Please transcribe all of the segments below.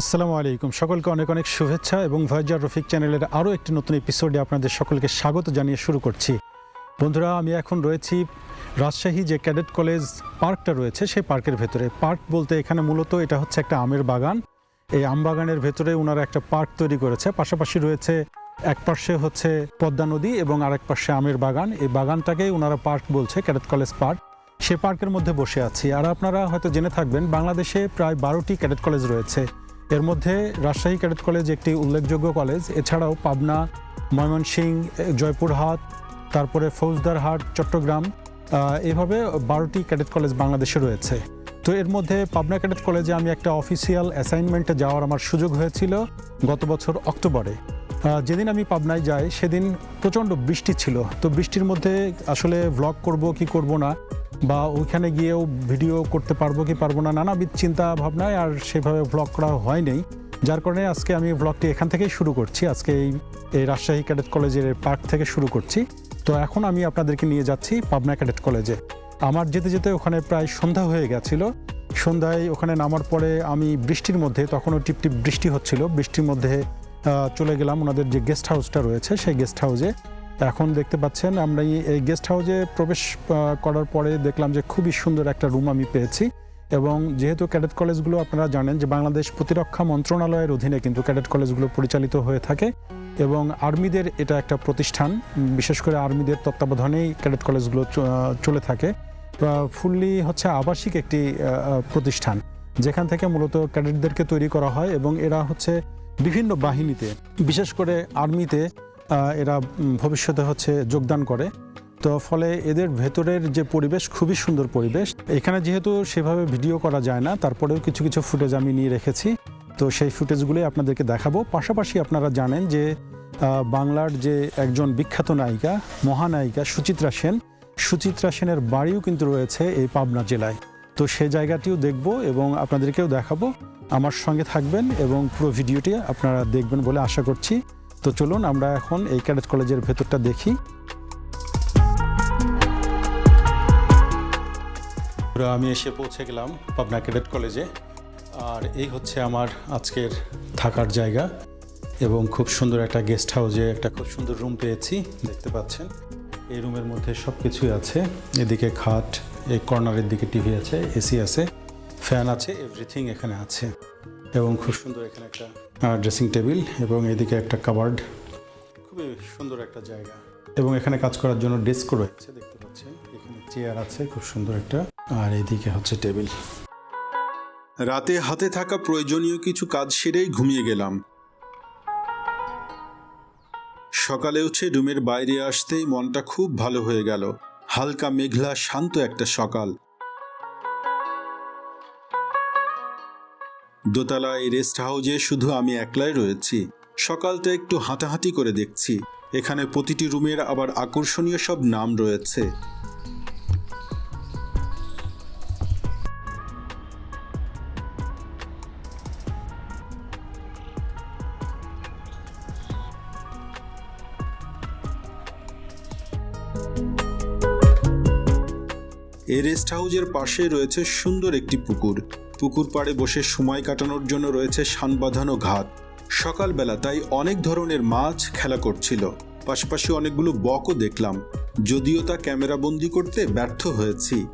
আসসালামু আলাইকুম। সকলকে অনেক অনেক শুভেচ্ছা এবং ভয়েজার রফিক চ্যানেলের আরও একটি নতুন এপিসোডে আপনাদের সকলকে স্বাগত জানিয়ে শুরু করছি। বন্ধুরা, আমি এখন রয়েছি রাজশাহী যে ক্যাডেট কলেজ পার্কটা রয়েছে সেই পার্কের ভেতরে। পার্ক বলতে এখানে মূলত এটা হচ্ছে একটা আমের বাগান। এই আম বাগানের ভেতরে ওনারা একটা পার্ক তৈরি করেছে। পাশাপাশি রয়েছে এক পাশে হচ্ছে পদ্মা নদী এবং আরেক পাশে আমের বাগান। এই বাগানটাকেই ওনারা পার্ক বলছে, ক্যাডেট কলেজ পার্ক। সে পার্কের মধ্যে বসে আছি। আর আপনারা হয়তো জেনে থাকবেন, বাংলাদেশে প্রায় বারোটি ক্যাডেট কলেজ রয়েছে। এর মধ্যে রাজশাহী ক্যাডেট কলেজ একটি উল্লেখযোগ্য কলেজ, এছাড়াও পাবনা, ময়মনসিংহ, জয়পুরহাট, তারপরে ফৌজদারহাট, চট্টগ্রাম এভাবে বারোটি ক্যাডেট কলেজ বাংলাদেশে রয়েছে। তো এর মধ্যে পাবনা ক্যাডেট কলেজে আমি একটা অফিসিয়াল অ্যাসাইনমেন্টে যাওয়ার আমার সুযোগ হয়েছিল গত বছর অক্টোবরে। যেদিন আমি পাবনায় যাই, সেদিন প্রচণ্ড বৃষ্টি ছিল। তো বৃষ্টির মধ্যে আসলে ভ্লগ করব কি করব না বা ওইখানে গিয়েও ভিডিও করতে পারব কি পারব না, নানাবিধ চিন্তা ভাবনায় আর সেভাবে ভ্লগ করা হয়নি। যার কারণে আজকে আমি ভ্লগটি এখান থেকেই শুরু করছি। আজকে এই এই রাজশাহী ক্যাডেট কলেজের পার্ক থেকে শুরু করছি। তো এখন আমি আপনাদেরকে নিয়ে যাচ্ছি পাবনা ক্যাডেট কলেজে আমার যেতে যেতে ওখানে প্রায় সন্ধ্যা হয়ে গেছিল। সন্ধ্যায় ওখানে নামার পরে আমি বৃষ্টির মধ্যে, তখনও টিপটিপ বৃষ্টি হচ্ছিল। বৃষ্টির মধ্যে চলে গেলাম। ওনাদের যে গেস্ট হাউসটা রয়েছে, সেই গেস্ট হাউসে এখন দেখতে পাচ্ছেন, আমরা এই- গেস্ট হাউসে প্রবেশ করার পরে দেখলাম যে খুবই সুন্দর একটা রুম আমি পেয়েছি। এবং যেহেতু ক্যাডেট কলেজগুলো আপনারা জানেন যে বাংলাদেশ প্রতিরক্ষা মন্ত্রণালয়ের অধীনে কিন্তু ক্যাডেট কলেজগুলো পরিচালিত হয়ে থাকে এবং আর্মিদের এটা একটা প্রতিষ্ঠান। বিশেষ করে আর্মিদের তত্ত্বাবধানেই ক্যাডেট কলেজগুলো চলে থাকে। ফুললি হচ্ছে আবাসিক একটি প্রতিষ্ঠান, যেখান থেকে মূলত ক্যাডেটদেরকে তৈরি করা হয় এবং এরা হচ্ছে বিভিন্ন বাহিনীতে, বিশেষ করে আর্মিতে এরা ভবিষ্যতে হচ্ছে যোগদান করে। তো ফলে এদের ভেতরের যে পরিবেশ খুবই সুন্দর পরিবেশ। এখানে যেহেতু সেভাবে ভিডিও করা যায় না, তারপরেও কিছু কিছু ফুটেজ আমি নিয়ে রেখেছি। তো সেই ফুটেজগুলোই আপনাদেরকে দেখাবো। পাশাপাশি আপনারা জানেন যে বাংলার যে একজন বিখ্যাত নায়িকা, মহানায়িকা সুচিত্রা সেন, সুচিত্রা সেনের বাড়িও কিন্তু রয়েছে এই পাবনা জেলায়। তো সেই জায়গাটিও দেখব এবং আপনাদেরকেও দেখাবো। আমার সঙ্গে থাকবেন এবং পুরো ভিডিওটি আপনারা দেখবেন বলে আশা করছি। তো চলুন আমরা এখন এই ক্যাডেট কলেজের ভেতরটা দেখি। আমি এসে পৌঁছে গেলাম পাবনা ক্যাডেট কলেজে। আর এই হচ্ছে আমার আজকের থাকার জায়গা এবং খুব সুন্দর একটা গেস্ট হাউসে একটা খুব সুন্দর রুম পেয়েছি, দেখতে পাচ্ছেন। এই রুমের মধ্যে সব কিছুই আছে। এদিকে খাট, এই কর্নারের দিকে টিভি আছে এসি আছে ফ্যান আছে এভরিথিং এখানে আছে। এবং খুব সুন্দর এখানে একটা ড্রেসিং টেবিল এবং এদিকে একটা কাবার্ড খুবই সুন্দর একটা জায়গা। এবং এখানে কাজ করার জন্য ডেস্কও রয়েছে, দেখতে পাচ্ছেন। এখানে চেয়ার আছে, খুব সুন্দর একটা। আর এদিকে হচ্ছে টেবিল রাতে হাতে থাকা প্রয়োজনীয় কিছু কাজ সেরেই ঘুমিয়ে গেলাম। সকালে উঠে রুমের বাইরে আসতেই মনটা খুব ভালো হয়ে গেল। হালকা মেঘলা, শান্ত একটা সকাল। দোতলা এই রেস্ট হাউজে শুধু আমি একলাই রয়েছি। সকালটা একটু হাঁটাহাঁটি করে দেখছি। এখানে প্রতিটি রুমের আবার আকর্ষণীয় সব নাম রয়েছে। এই রেস্ট হাউজের পাশে রয়েছে সুন্দর একটি পুকুর। পুকুর পাড়ে বসে সময় কাটানোর জন্য রয়েছে শান বাঁধানো ঘাট সকালবেলা তাই অনেক ধরনের মাছ খেলা করছিল। পাশাপাশি অনেকগুলো বকও দেখলাম। যদিও তা ক্যামেরাবন্দি করতে ব্যর্থ হয়েছি।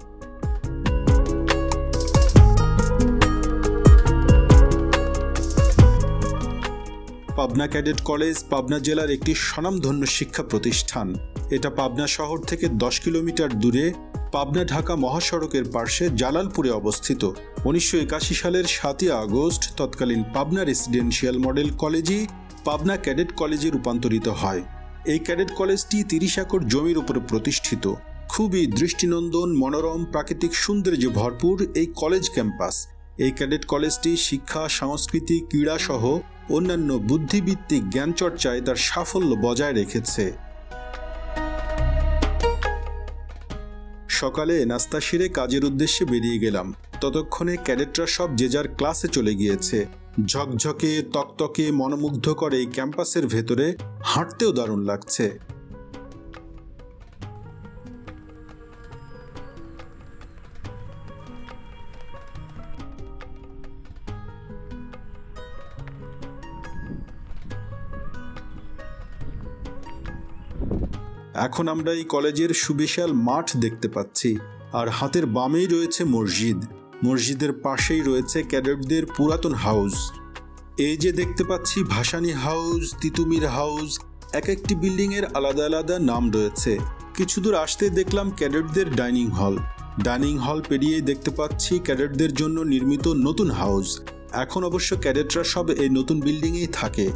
পাবনা ক্যাডেট কলেজ পাবনা জেলার একটি স্বনামধন্য শিক্ষা প্রতিষ্ঠান। এটা পাবনা শহর থেকে দশ কিলোমিটার দূরে পাবনা ঢাকা মহাসড়কের পার্শ্বে জালালপুরে অবস্থিত। উনিশশো একাশি সালের সাতই আগস্ট তৎকালীন পাবনা রেসিডেন্সিয়াল মডেল কলেজই পাবনা ক্যাডেট কলেজে রূপান্তরিত হয়। এই ক্যাডেট কলেজটি তিরিশ একর জমির উপরে প্রতিষ্ঠিত। খুবই দৃষ্টিনন্দন, মনোরম, প্রাকৃতিক সৌন্দর্যে ভরপুর এই কলেজ ক্যাম্পাস। এই ক্যাডেট কলেজটি শিক্ষা, সংস্কৃতি ক্রীড়া সহ অন্যান্য বুদ্ধিভিত্তিক জ্ঞানচর্চায় তার সাফল্য বজায় রেখেছে। সকালে নাস্তা সেরে কাজের উদ্দেশ্যে বেরিয়ে গেলাম। ততক্ষণে ক্যাডেটরা সব যে যার ক্লাসে চলে গিয়েছে। ঝকঝকে, তকতকে মনমুগ্ধ করে ক্যাম্পাসের ভেতরে হাঁটতেও দারুণ লাগছে। এখন আমরা এই কলেজের সুবিশাল মাঠ দেখতে পাচ্ছি। আর হাতের বামেই রয়েছে মসজিদ। মসজিদের পাশেই রয়েছে ক্যাডেটদের পুরাতন হাউস। এই যে দেখতে পাচ্ছি ভাসানী হাউস, তিতুমির হাউস, এক একটি বিল্ডিং এর আলাদা আলাদা নাম রয়েছে। কিছু দূর আসতে দেখলাম ক্যাডেটদের ডাইনিং হল। ডাইনিং হল পেরিয়ে দেখতে পাচ্ছি ক্যাডেটদের জন্য নির্মিত নতুন হাউস। এখন অবশ্য ক্যাডেটরা সব এই নতুন বিল্ডিংয়েই থাকে।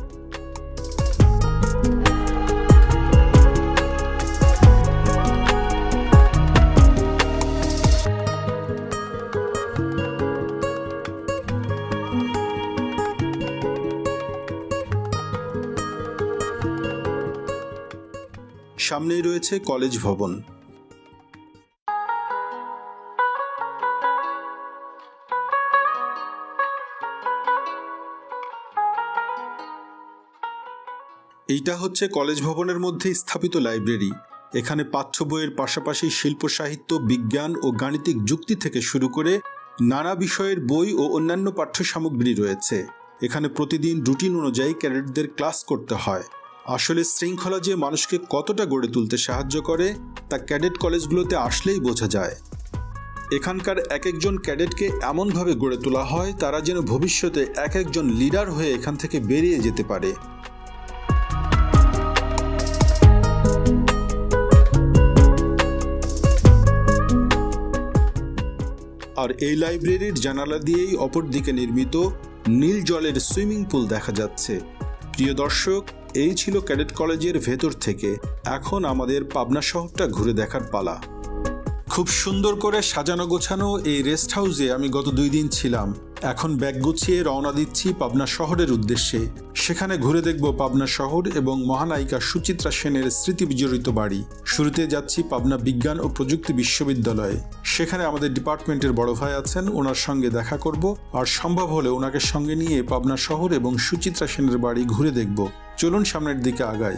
সামনেই রয়েছে কলেজ ভবন। এইটা হচ্ছে কলেজ ভবনের মধ্যে স্থাপিত লাইব্রেরি। এখানে পাঠ্য বইয়ের পাশাপাশি শিল্প, সাহিত্য, বিজ্ঞান ও গাণিতিক যুক্তি থেকে শুরু করে নানা বিষয়ের বই ও অন্যান্য পাঠ্য সামগ্রী রয়েছে। এখানে প্রতিদিন রুটিন অনুযায়ী ক্যাডেটদের ক্লাস করতে হয়। আসলে শৃঙ্খলা যে মানুষকে কতটা গড়ে তুলতে সাহায্য করে, তা ক্যাডেট কলেজগুলোতে আসলেই বোঝা যায়। এখানকার এক একজন ক্যাডেটকে এমনভাবে গড়ে তোলা হয়, তারা যেন ভবিষ্যতে এক একজন লিডার হয়ে এখান থেকে বেরিয়ে যেতে পারে। আর এই লাইব্রেরির জানালা দিয়েই অপর দিকে নির্মিত নীল জলের সুইমিং পুল দেখা যাচ্ছে। প্রিয় দর্শক এই ছিল ক্যাডেট কলেজের ভেতর থেকে। এখন আমাদের পাবনা শহরটা ঘুরে দেখার পালা। খুব সুন্দর করে সাজানো গোছানো এই রেস্ট হাউসে আমি গত দুই দিন ছিলাম। এখন ব্যাগ গুছিয়ে রওনা দিচ্ছি পাবনা শহরের উদ্দেশ্যে। সেখানে ঘুরে দেখব পাবনা শহর এবং মহানায়িকা সুচিত্রা সেনের স্মৃতি বিজড়িত বাড়ি। শুরুতে যাচ্ছি পাবনা বিজ্ঞান ও প্রযুক্তি বিশ্ববিদ্যালয়ে। সেখানে আমাদের ডিপার্টমেন্টের বড় ভাই আছেন, ওনার সঙ্গে দেখা করব। আর সম্ভব হলে ওনাকে সঙ্গে নিয়ে পাবনা শহর এবং সুচিত্রা সেনের বাড়ি ঘুরে দেখব। চলুন সামনের দিকে আগাই।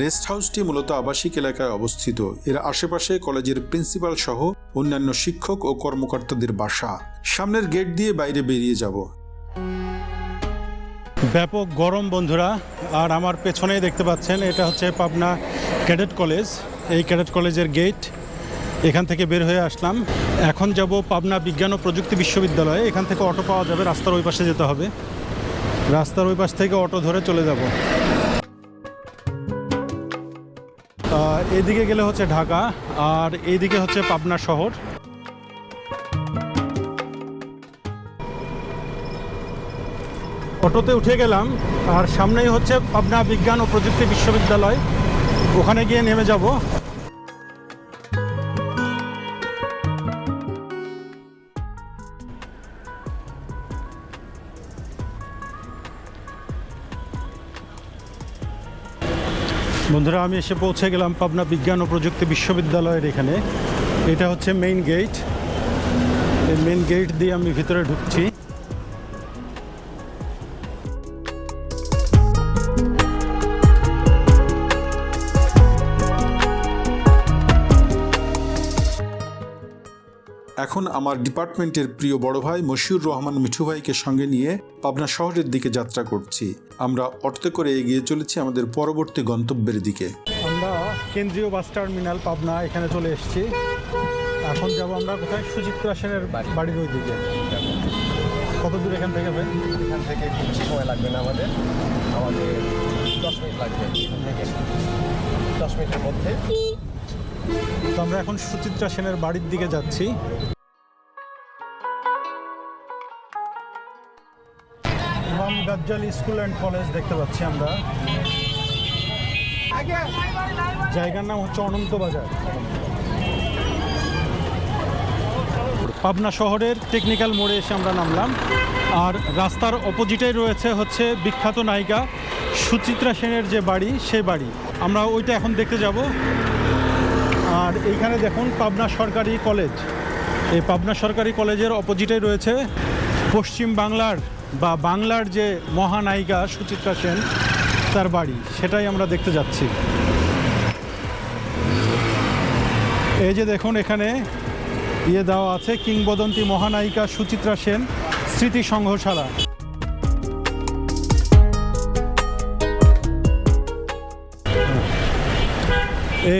রেস্ট হাউসটি মূলত আবাসিক এলাকায় অবস্থিত। এর আশেপাশে কলেজের প্রিন্সিপাল সহ অন্যান্য শিক্ষক ও কর্মকর্তাদের বাসা। সামনের গেট দিয়ে বাইরে বেরিয়ে যাব। ব্যাপক গরম, বন্ধুরা। আর আমার পেছনেই দেখতে পাচ্ছেন, এটা হচ্ছে পাবনা ক্যাডেট কলেজ। এই ক্যাডেট কলেজের গেট এখান থেকে বের হয়ে আসলাম। এখন যাব পাবনা বিজ্ঞান ও প্রযুক্তি বিশ্ববিদ্যালয়ে। এখান থেকে অটো পাওয়া যাবে, রাস্তার ওই পাশে যেতে হবে। রাস্তার ওই পাশ থেকে অটো ধরে চলে যাব। এদিকে গেলে হচ্ছে ঢাকা, আর এইদিকে হচ্ছে পাবনা শহর। অটোতে উঠে গেলাম, আর সামনেই হচ্ছে পাবনা বিজ্ঞান ও প্রযুক্তি বিশ্ববিদ্যালয়। ওখানে গিয়ে নেমে যাব। বন্ধুরা, আমি এসে পৌঁছে গেলাম পাবনা বিজ্ঞান ও প্রযুক্তি বিশ্ববিদ্যালয়ের এখানে। এটা হচ্ছে মেইন গেট এই মেইন গেট দিয়ে আমি ভিতরে ঢুকছি। এখন আমার ডিপার্টমেন্টের প্রিয় বড় ভাই মশিউর রহমান মিঠু ভাইকে সঙ্গে নিয়ে পাবনা শহরের দিকে যাত্রা করছি। আমরা অটোতে করে এগিয়ে চলেছি আমাদের পরবর্তী গন্তব্যের দিকে। আমরা কেন্দ্রীয় বাস টার্মিনাল পাবনা এখানে চলে এসেছি। এখন যাব আমরা কোথায়? সুচিত্রা সেনের বাড়ির ওই দিকে কত দূর এখান থেকে ভাই? এখান থেকে বেশি সময় লাগবে না আমাদের। আমাদের দশ মিনিট লাগবে। এখান থেকে দশ মিনিটের মধ্যে। তো আমরা এখন সুচিত্রা সেনের বাড়ির দিকে যাচ্ছি। ইমাম গাজ্জালি স্কুল অ্যান্ড কলেজ দেখতে পাচ্ছি আমরা। জায়গার নাম হচ্ছে অনন্ত বাজার। পাবনা শহরের টেকনিক্যাল মোড়ে এসে আমরা নামলাম। আর রাস্তার অপোজিটেই রয়েছে হচ্ছে বিখ্যাত নায়িকা সুচিত্রা সেনের যে বাড়ি সেই বাড়ি। আমরা ওইটা এখন দেখতে যাব। আর এইখানে দেখুন পাবনা সরকারি কলেজ। এই পাবনা সরকারি কলেজের অপোজিটে রয়েছে পশ্চিম বাংলার বা বাংলার যে মহানায়িকা সুচিত্রা সেন, তার বাড়ি। সেটাই আমরা দেখতে যাচ্ছি। এই যে দেখুন এখানে ইয়ে দেওয়া আছে, কিংবদন্তি মহানায়িকা সুচিত্রা সেন, স্মৃতি সংঘশালা।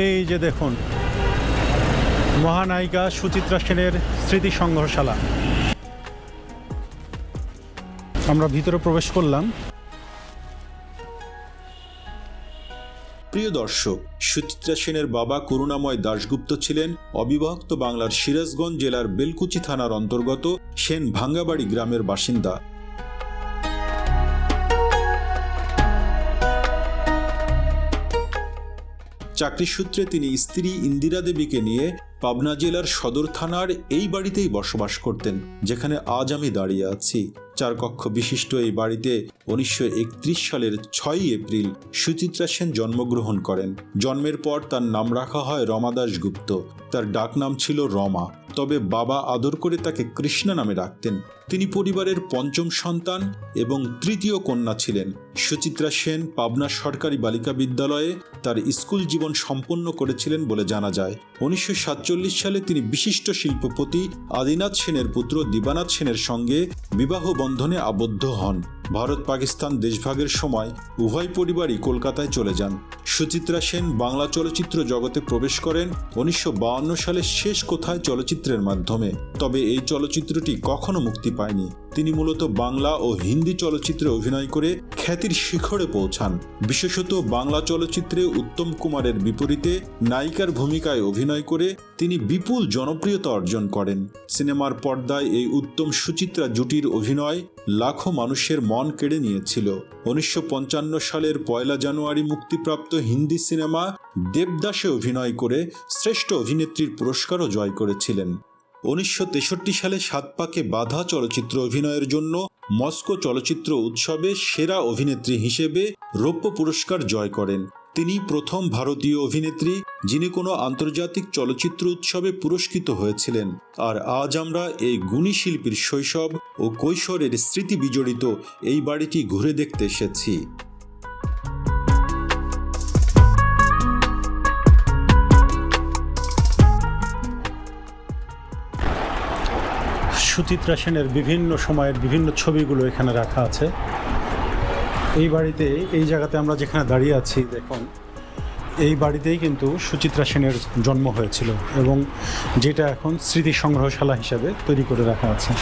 এই যে দেখুন মহানায়িকা সুচিত্রা সেনের স্মৃতি সংগ্রহশালা। আমরা ভিতরে প্রবেশ করলাম। প্রিয় দর্শক, সুচিত্রা সেনের বাবা করুণাময় দাশগুপ্ত ছিলেন অবিভক্ত বাংলার সিরাজগঞ্জ জেলার বেলকুচি থানার অন্তর্গত সেন ভাঙ্গাবাড়ি গ্রামের বাসিন্দা। চাকরি সূত্রে তিনি স্ত্রী ইন্দিরা দেবীকে নিয়ে পাবনা জেলার সদর থানার এই বাড়িতেই বসবাস করতেন, যেখানে আজ আমি দাঁড়িয়ে আছি। চার কক্ষ বিশিষ্ট এই বাড়িতে উনিশশো একত্রিশ সালের ছয়ই এপ্রিল সুচিত্রা সেন জন্মগ্রহণ করেন। জন্মের পর তার নাম রাখা হয় রমা দাশগুপ্ত। তার ডাক নাম ছিল রমা, তবে বাবা আদর করে তাকে কৃষ্ণা নামে রাখতেন তিনি পরিবারের পঞ্চম সন্তান এবং তৃতীয় কন্যা ছিলেন। সুচিত্রা সেন পাবনা সরকারি বালিকা বিদ্যালয়ে তার স্কুল জীবন সম্পন্ন করেছিলেন বলে জানা যায়। উনিশশো সাতচল্লিশ সালে তিনি বিশিষ্ট শিল্পপতি আদিনাথ সেনের পুত্র দিবানাথ সেনের সঙ্গে বিবাহ বন্ধনে আবদ্ধ হন। ভারত পাকিস্তান দেশভাগের সময় উভয় পরিবারই কলকাতায় চলে যান। সুচিত্রা সেন বাংলা চলচ্চিত্র জগতে প্রবেশ করেন উনিশশো সালে শেষ কোথায় চলচ্চিত্রের মাধ্যমে। তবে এই চলচ্চিত্রটি কখনো মুক্তি পায়নি। তিনি মূলত বাংলা ও হিন্দি চলচ্চিত্রে অভিনয় করে খ্যাতির শিখরে পৌঁছান। বিশেষত বাংলা চলচ্চিত্রে উত্তম কুমারের বিপরীতে নায়িকার ভূমিকায় অভিনয় করে তিনি বিপুল জনপ্রিয়তা অর্জন করেন। সিনেমার পর্দায় এই উত্তম সুচিত্রা জুটির অভিনয় লাখো মানুষের মন কেড়ে নিয়েছিল। উনিশশো পঞ্চান্ন সালের পয়লা জানুয়ারি মুক্তিপ্রাপ্ত হিন্দি সিনেমা দেবদাসে অভিনয় করে শ্রেষ্ঠ অভিনেত্রীর পুরস্কারও জয় করেছিলেন। উনিশশো তেষট্টি সালে সাত পাকে বাধা চলচ্চিত্র অভিনয়ের জন্য মস্কো চলচ্চিত্র উৎসবে সেরা অভিনেত্রী হিসেবে রৌপ্য পুরস্কার জয় করেন। তিনি প্রথম ভারতীয় অভিনেত্রী, যিনি কোনো আন্তর্জাতিক চলচ্চিত্র উৎসবে পুরস্কৃত হয়েছিলেন। আর আজ আমরা এই গুণী শিল্পীর শৈশব ও কৈশোরের স্মৃতি বিজড়িত এই বাড়িটি ঘুরে দেখতে এসেছি। সুচিত্রা সেনের বিভিন্ন সময়ের বিভিন্ন ছবিগুলো এখানে রাখা আছে। এই বাড়িতে, এই জায়গাতে আমরা যেখানে দাঁড়িয়ে আছি, দেখুন, এই বাড়িতেই কিন্তু সুচিত্রা সেনের জন্ম হয়েছিল এবং যেটা এখন স্মৃতি সংগ্রহশালা হিসাবে তৈরি করে রাখা আছে।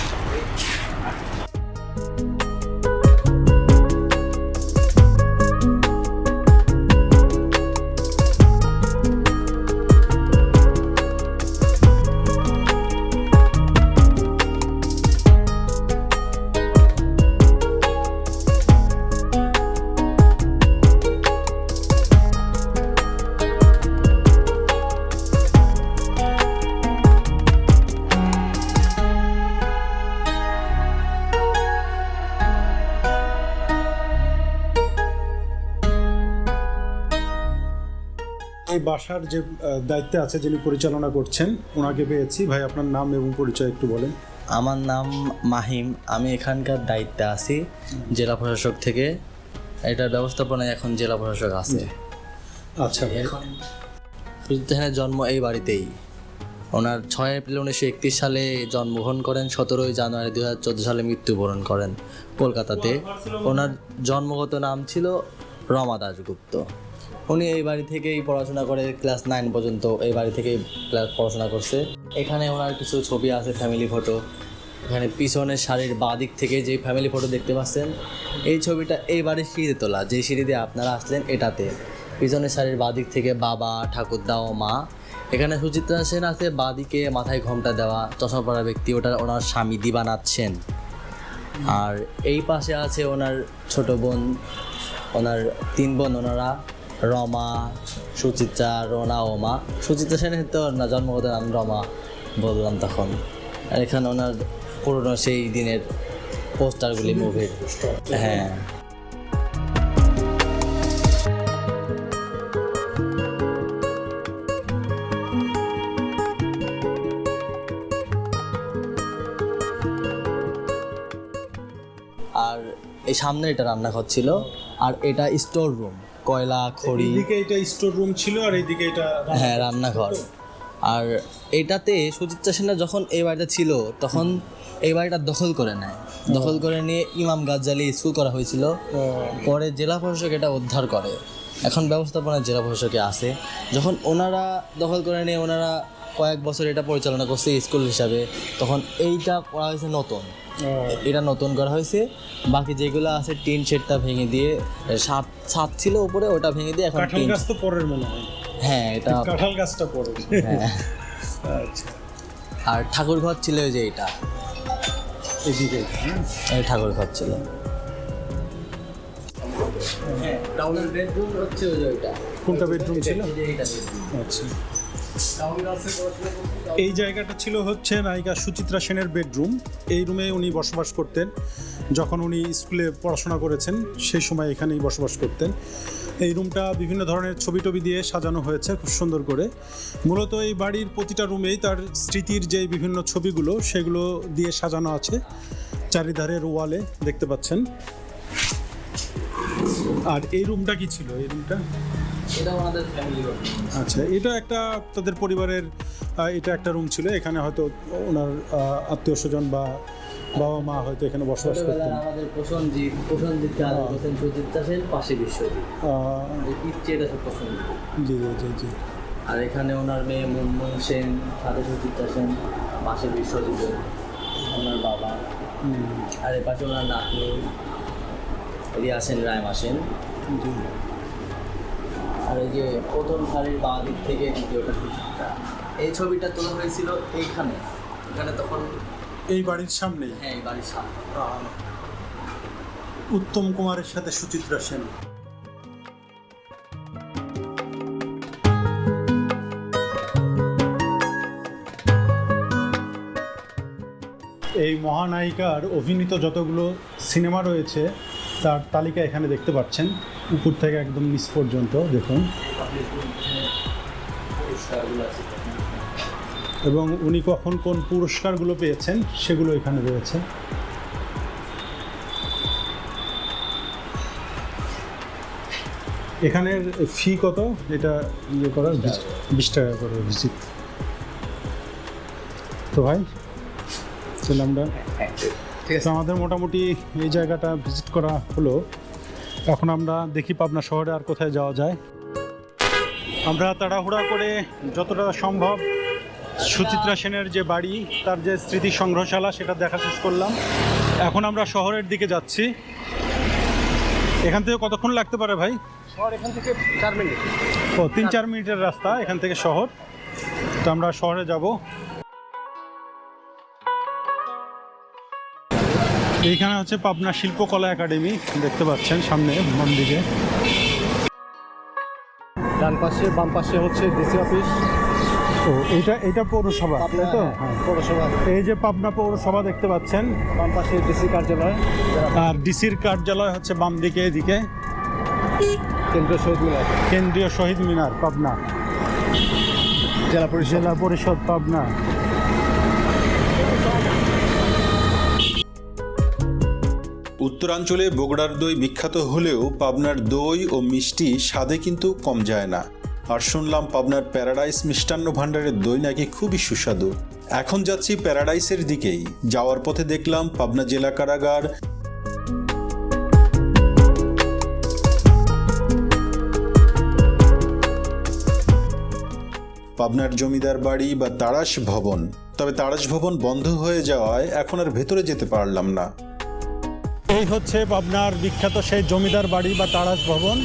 এই বাসার যে দায়িত্বে আছে যিনি পরিচালনা করছেন ওনাকে পেয়েছি। ভাই আপনার নাম এবং পরিচয় একটু বলেন। আমার নাম মাহিম। আমি এখানকার দায়িত্বে আছি জেলা প্রশাসক থেকে। এটার ব্যবস্থাপনায় এখন জেলা প্রশাসক আছে। আচ্ছা সুজিত জন্ম এই বাড়িতেই। ওনার ছয় এপ্রিল উনিশশো একত্রিশ সালে জন্মগ্রহণ করেন সতেরোই জানুয়ারি দু হাজার চোদ্দ সালে মৃত্যুবরণ করেন কলকাতাতে। ওনার জন্মগত নাম ছিল রমা দাশগুপ্ত। উনি এই বাড়ি থেকেই পড়াশোনা করে ক্লাস নাইন পর্যন্ত এই বাড়ি থেকেই ক্লাস পড়াশোনা করছে। এখানে ওনার কিছু ছবি আছে ফ্যামিলি ফটো এখানে পিছনের শাড়ির বাঁ দিক থেকে যে ফ্যামিলি ফটো দেখতে পাচ্ছেন, এই ছবিটা এই বাড়ির সিঁড়িতে তোলা। যে সিঁড়ি দিয়ে আপনারা আসলেন এটাতে। পিছনের শাড়ির বাঁ দিক থেকে বাবা, ঠাকুরদা ও মা। এখানে সুচিত্রা সেন আছে বাঁ দিকে মাথায় ঘোমটা দেওয়া, চশমা পড়া ব্যক্তি, ওটা ওনার স্বামী দিবানাথ সেন। আর এই পাশে আছে ওনার ছোট বোন, ওনার তিন বোন, ওনারা। রমা সুচিত্রা রোনা ওমা সুচিত্রা সেনের তো না জন্মগত নাম রমা বললাম তখন। আর এখানে ওনার পুরনো সেই দিনের পোস্টারগুলি মুভির হ্যাঁ। আর এই সামনে এটা রান্নাঘর ছিল আর এটা স্টোর রুম কয়লা খড়ি। এইদিকে এটা স্টোর রুম ছিল আর এইদিকে এটা হ্যাঁ রান্নাঘর। আর এটাতে সুচিত্রা সেনা যখন এই বাড়িটা ছিল তখন এই বাড়িটা দখল করে নেয়। দখল করে নিয়ে ইমাম গাজ্জালি স্কুল করা হয়েছিল। পরে জেলা প্রশাসক এটা উদ্ধার করে। এখন ব্যবস্থাপনা জেলা প্রশাসকে আছে। যখন ওনারা দখল করে নিয়ে ওনারা কয়েক বছর এটা পরিচালনা করছে স্কুল হিসাবে তখন এইটা করা হয়েছে নতুন। এটা নতুন করা হয়েছে। বাকি যেগুলো আছে টিন শেডটা ভেঙে দিয়ে সাত ছাদ ছিল উপরে ওটা ভেঙে দিয়ে এখন কাঁঠাল টিন গাছ তো পরের মনে হয়। হ্যাঁ এটা কাঁঠাল গাছটা পরে। হ্যাঁ। আচ্ছা। আর ঠাকুর ঘর ছিল ওই যে এটা। এদিকে। হ্যাঁ এই ঠাকুর ঘর ছিল। হ্যাঁ টাউনের বেডরুম হচ্ছে ওই যে ওইটা। কোনটা বেডরুম ছিল? এই যে আচ্ছা। এই জায়গাটা ছিল হচ্ছে নায়িকা সুচিত্রা সেনের বেডরুম। এই রুমে উনি বসবাস করতেন। যখন উনি স্কুলে পড়াশোনা করেছেন, সেই সময় এখানেই বসবাস করতেন। এই রুমটা বিভিন্ন ধরনের ছবি টবি দিয়ে সাজানো হয়েছে খুব সুন্দর করে। মূলত এই বাড়ির প্রতিটা রুমেই তার স্মৃতির যে বিভিন্ন ছবিগুলো, সেগুলো দিয়ে সাজানো আছে। চারিধারের ওয়ালে দেখতে পাচ্ছেন। আর এই রুমটা কি ছিল? এই রুমটা? এটা আমাদের ফ্যামিলি আচ্ছা এটা একটা তাদের পরিবারের এটা একটা রুম ছিল। এখানে হয়তো ওনার আত্মীয় স্বজন বা বাবা মা হয়তো এখানে বসবাস করতেন। আমাদের প্রসঞ্জিৎ প্রসঞ্জিৎ কাজ করতেন সুজিত দাসের পাশে বিশ্বজিৎ। পিচ্ছে এটা সব প্রসঞ্জিৎ জি জি জি জি। আর এখানে ওনার মেয়ে মুনমুন সেন সাথে সুচিত্রা সেন পাশে বিশ্বজিৎ ওনার বাবা। আর এ পাশে ওনার নাতনি রিয়া সেন রায়মা সেন। জি। আর এই যে প্রথম সারির বাঁ দিক থেকে দ্বিতীয়টা সুচিত্রা এই ছবিটা তোলা হয়েছিল এইখানে। এখানে তখন এই বাড়ির সামনেই? হ্যাঁ এই বাড়ির সামনে। উত্তম কুমারের সাথে সুচিত্রা সেন। এই মহানায়িকার অভিনীত যতগুলো সিনেমা রয়েছে তার তালিকা এখানে দেখতে পাচ্ছেন। উপর থেকে একদম নিচ পর্যন্ত দেখুন। এবং উনি কখন কোন পুরস্কারগুলো পেয়েছেন সেগুলো এখানে রয়েছে। এখানের ফি কত? এটা ইয়ে করার বিশ টাকা করে ভিজিট তো ভাই তাহলে আমরা আমাদের মোটামুটি এই জায়গাটা ভিজিট করা হলো। এখন আমরা দেখি পাবনা শহরে আর কোথায় যাওয়া যায়। আমরা তাড়াহুড়া করে যতটা সম্ভব সুচিত্রা সেনের যে বাড়ি তার যে স্মৃতি সংগ্রহশালা সেটা দেখা শেষ করলাম। এখন আমরা শহরের দিকে যাচ্ছি। এখান থেকে কতক্ষণ লাগতে পারে ভাই? শহর এখান থেকে চার মিনিট। ও তিন চার মিনিটের রাস্তা এখান থেকে শহর। তো আমরা শহরে যাব। এইখানে হচ্ছে পাবনা শিল্পকলা একাডেমি দেখতে পাচ্ছেন সামনে মন্দিরে। ডান পাশে বাম পাশে হচ্ছে ডিসি অফিস। ও এইটা এটা পৌরসভা তাই তো? হ্যাঁ পৌরসভা। এই যে পাবনা পৌরসভা দেখতে পাচ্ছেন। বাম পাশে ডিসি কার্যালয় আর ডিসির কার্যালয় হচ্ছে বাম দিকে এদিকে। কেন্দ্রীয় শহীদ মিনার। কেন্দ্রীয় শহীদ মিনার পাবনা। জেলা পরিষদ। জেলা পরিষদ পাবনা। উত্তরাঞ্চলে বগুড়ার দই বিখ্যাত হলেও পাবনার দই ও মিষ্টি স্বাদে কিন্তু কম যায় না। আর শুনলাম পাবনার প্যারাডাইস মিষ্টান্ন ভাণ্ডারের দই নাকি খুবই সুস্বাদু। এখন যাচ্ছি প্যারাডাইসের দিকেই। যাওয়ার পথে দেখলাম পাবনা জেলা কারাগার। পাবনার জমিদার বাড়ি বা তাড়াশ ভবন। তবে তাড়াশ ভবন বন্ধ হয়ে যাওয়ায় এখন আর ভেতরে যেতে পারলাম না। এই হচ্ছে পাবনার বিখ্যাত সেই জমিদার বাড়ি বা তারাস ভবন,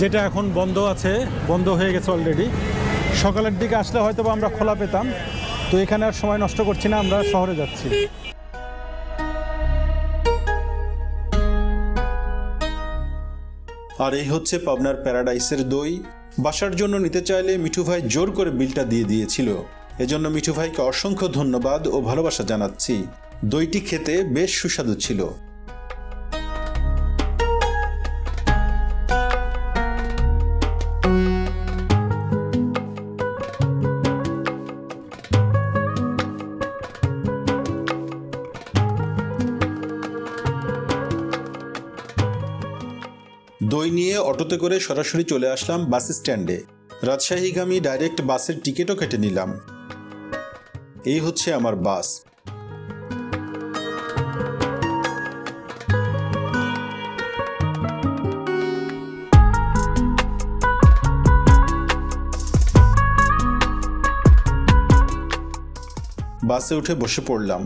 যেটা এখন বন্ধ আছে, বন্ধ হয়ে গেছে অলরেডি সকালের দিকে আসলে হয়তো আমরা খোলা পেতাম, তো এখানে আর সময় নষ্ট করছি না, আমরা শহরে যাচ্ছি। আর এই হচ্ছে পাবনার প্যারাডাইসের দই। বাসার জন্য নিতে চাইলে মিঠু ভাই জোর করে বিলটা দিয়ে দিয়েছিল। এজন্য মিঠু ভাইকে অসংখ্য ধন্যবাদ ও ভালোবাসা জানাচ্ছি। দইটি খেতে বেশ সুস্বাদু ছিল। টোটোতে করে সরাসরি চলে আসলাম বাস স্ট্যান্ডে। রাজশাহীগামী ডাইরেক্ট বাসের টিকিটও কেটে নিলাম। এই হচ্ছে আমার বাস। বাসে উঠে বসে পড়লাম।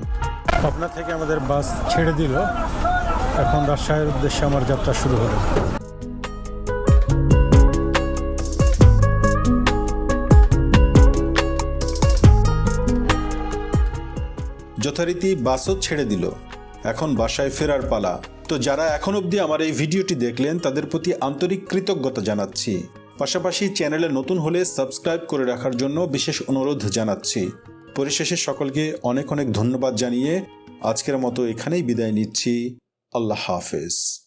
পাবনা থেকে আমাদের বাস ছেড়ে দিল। এখন রাজশাহীর উদ্দেশ্যে আমার যাত্রা শুরু হলো। যথারীতি বাসও ছেড়ে দিল। এখন বাসায় ফেরার পালা। তো যারা এখন অবধি আমার এই ভিডিওটি দেখলেন, তাদের প্রতি আন্তরিক কৃতজ্ঞতা জানাচ্ছি। পাশাপাশি চ্যানেলে নতুন হলে সাবস্ক্রাইব করে রাখার জন্য বিশেষ অনুরোধ জানাচ্ছি। পরিশেষে সকলকে অনেক অনেক ধন্যবাদ জানিয়ে আজকের মতো এখানেই বিদায় নিচ্ছি। আল্লাহ হাফেজ।